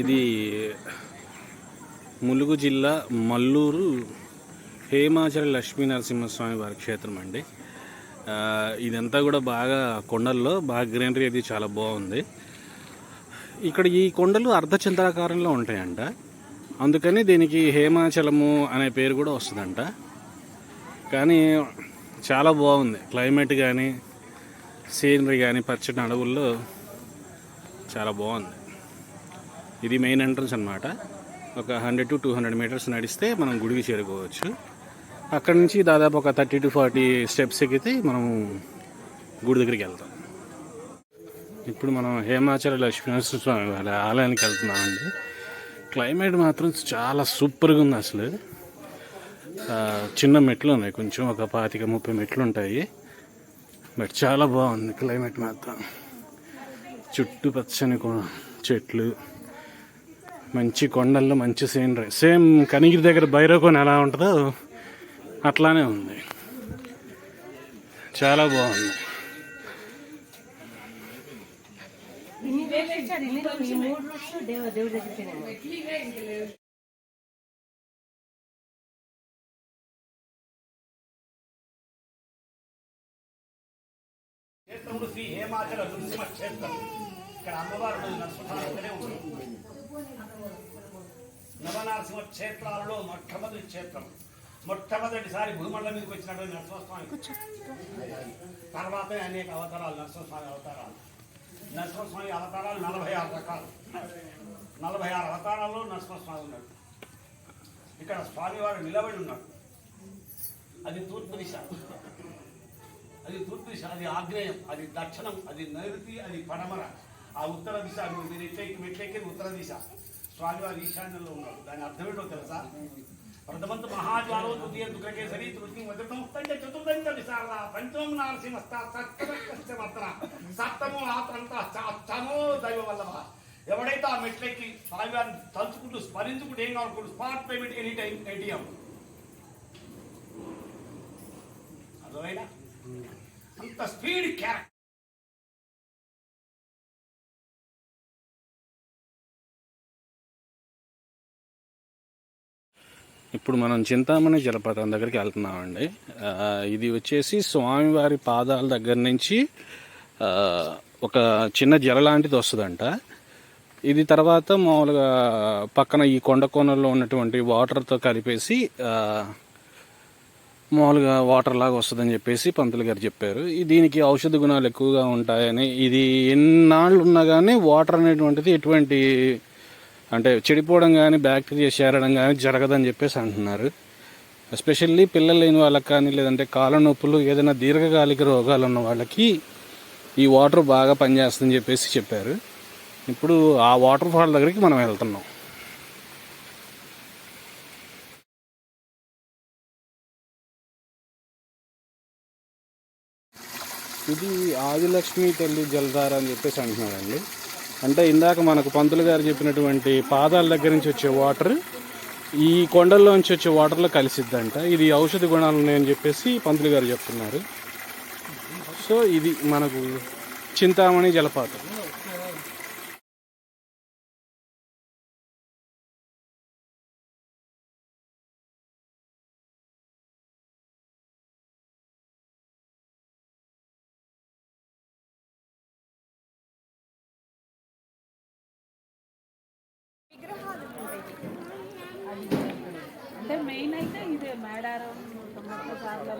ఇది ములుగు జిల్లా మల్లూరు హేమాచల లక్ష్మీ నరసింహస్వామి వారి క్షేత్రం అండి. ఇదంతా కూడా బాగా కొండల్లో బాగా గ్రీనరీ అది చాలా బాగుంది. ఇక్కడ ఈ కొండలు అర్ధచంద్రాకారంలో ఉంటాయంట. అందుకని దీనికి హేమాచలము అనే పేరు కూడా వస్తుందంట. కానీ చాలా బాగుంది. క్లైమేట్ కానీ సీనరీ కానీ పచ్చని అడవుల్లో చాలా బాగుంది. ఇది మెయిన్ ఎంట్రన్స్ అన్నమాట. ఒక hundred to two hundred metres నడిస్తే మనం గుడికి చేరుకోవచ్చు. అక్కడ నుంచి దాదాపు ఒక థర్టీ టు ఫార్టీ స్టెప్స్ ఎక్కితే మనం గుడి దగ్గరికి వెళ్తాం. ఇప్పుడు మనం హేమాచల లక్ష్మీనరసింహ స్వామి వాళ్ళ ఆలయానికి వెళ్తున్నామండి. క్లైమేట్ మాత్రం చాలా సూపర్గా ఉంది అసలు. చిన్న మెట్లు ఉన్నాయి కొంచెం ఒక పాతిక ముప్పై మెట్లు ఉంటాయి. బట్ చాలా బాగుంది క్లైమేట్ మాత్రం. చుట్టూ పచ్చని చెట్లు. మంచి కొండల్లో మంచి సీనరీ. సేమ్ కనిగిరి దగ్గర భైరవకోన ఎలా ఉంటుందో అట్లానే ఉంది. చాలా బాగుంది. శ్రీ హేమాచల నృసింహ క్షేత్రం. ఇక్కడ అమ్మవారు నరసింహనే ఉంది నవనరసింహ క్షేత్రాలలో మొట్టమొదటి క్షేత్రం. మొట్టమొదటిసారి భూమండలం మీకు వచ్చినటువంటి నరసింహస్వామి. తర్వాతే అనేక అవతారాలు నరసింహస్వామి అవతారాలు. నరసింహస్వామి అవతారాలు నలభై ఆరు రకాలు. నలభై ఆరు అవతారాల్లో నరసింహస్వామి ఉన్నాడు. ఇక్కడ స్వామివారు నిలబడి ఉన్నాడు. అది తూర్పు దిశ. అది తూర్పు దిశ అది ఆగ్నేయం అది దక్షిణం అది నైరుతి అది పడమర. ఆ ఉత్తర దిశ నువ్వు మీరు ఎట్లెక్కి మెట్లెక్కేది ఉత్తర దిశ స్వామివారి ఈశాన్యంలో ఉన్నాడు దాని అర్థం ఏంటో తెలుసా ప్రథమంత మహాజ్వాలో తృతీయ దుఃఖకేసరి తృతీయ మొదటం పంచ చతుర్దంత విశారద పంచమం నారసింహస్త సప్తమస్త సప్తమో ఆత్రంత చమో దైవ వల్లభ ఎవడైతే ఆ మెట్లెక్కి స్వామివారిని తలుచుకుంటూ స్మరించుకుంటూ ఏం కావాలనుకుంటూ spot payment any time ATM అర్థమైనా అంత స్పీడ్ క్యారెక్టర్ ఇప్పుడు మనం చింతామణి జలపాతం దగ్గరికి వెళ్తున్నామండి. ఇది వచ్చేసి స్వామివారి పాదాల దగ్గర నుంచి ఒక చిన్న జల లాంటిది వస్తుందంట. ఇది తర్వాత మామూలుగా పక్కన ఈ కొండ కోణంలో ఉన్నటువంటి వాటర్తో కలిపేసి మామూలుగా వాటర్ లాగా వస్తుందని చెప్పేసి పంతులు గారు చెప్పారు. దీనికి ఔషధ గుణాలు ఎక్కువగా ఉంటాయని ఇది ఎన్నాళ్ళు ఉన్నా కానీ వాటర్ అనేటువంటిది ఎటువంటి అంటే చెడిపోవడం కానీ బ్యాక్టీరియా చేరడం కానీ జరగదని చెప్పేసి అంటున్నారు. ఎస్పెషల్లీ పిల్లలు లేని వాళ్ళకి కానీ లేదంటే కాళ్ళ నొప్పులు ఏదైనా దీర్ఘకాలిక రోగాలు ఉన్న వాళ్ళకి ఈ వాటర్ బాగా పనిచేస్తుందని చెప్పేసి చెప్పారు. ఇప్పుడు ఆ వాటర్ ఫాల్ దగ్గరికి మనం వెళ్తున్నాం. ఇది ఆదిలక్ష్మి తల్లి జలధార అని చెప్పేసి అంటున్నారండి. అంటే ఇందాక మనకు పంతులు గారు చెప్పినటువంటి పాదాల దగ్గర నుంచి వచ్చే వాటర్ ఈ కొండల్లోంచి వచ్చే వాటర్లో కలిసిద్దంట. ఇది ఔషధ గుణాలు ఉన్నాయని చెప్పేసి పంతులు గారు చెప్తున్నారు. సో ఇది మనకు చింతామణి జలపాతం. అంటే మెయిన్ అయితే ఇదే మేడారం తొమ్మిది సార్లు